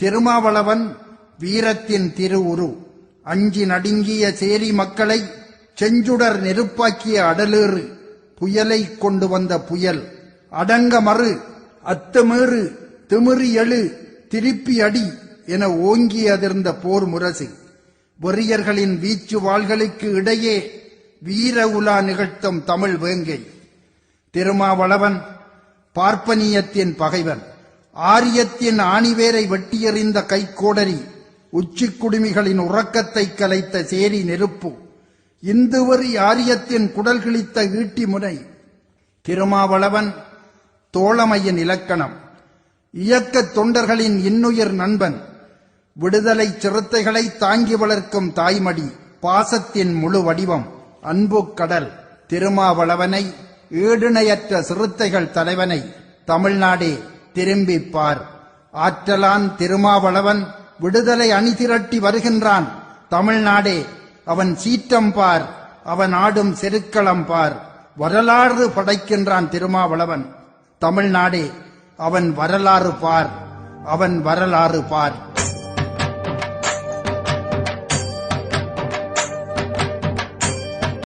திருமாவளவன் வீரத்தின் திருவுரு. அஞ்சி நடுங்கிய சேரி மக்களை செஞ்சுடர் நெருப்பாக்கிய அடலேறு புயலை கொண்டு வந்த புயல். அடங்க மறு அத்துமீறு திமிறி எழு திருப்பி அடி என ஓங்கி அதிர்ந்த போர் முரசு. வெறியர்களின் வீச்சு வாள்களுக்கு இடையே வீர உலா நிகழ்த்தும் தமிழ் வேங்கை. திருமாவளவன் பார்ப்பனியத்தின் பகைவன். ஆரியத்தின் ஆணிவேரை வெட்டியெறிந்த கைக்கோடரி உச்சிக் குடுமிகளின் உறக்கத்தை கலைத்த சேரி நெருப்பு இந்துவரி ஆரியத்தின் குடல் கிழித்த ஈட்டி முனை திருமாவளவன் தோழமையின் இலக்கணம் இயக்கத் தொண்டர்களின் இன்னுயிர் நண்பன் விடுதலை சிறுத்தைகளை தாங்கி வளர்க்கும் தாய்மடி பாசத்தின் முழு வடிவம் அன்பு கடல் திருமாவளவனை ஈடுணையற்ற சிறுத்தைகள் தலைவனை தமிழ்நாடே. திரும்பிப் பார் ஆற்றலான் திருமாவளவன் விடுதலை அணி திரட்டி வருகின்றான். தமிழ்நாடே அவன் சீற்றம் பார் அவன் ஆடும் செருக்களம் பார். வரலாறு படைக்கின்றான் திருமாவளவன். தமிழ்நாடே அவன் வரலாறு பார் அவன் வரலாறு பார்.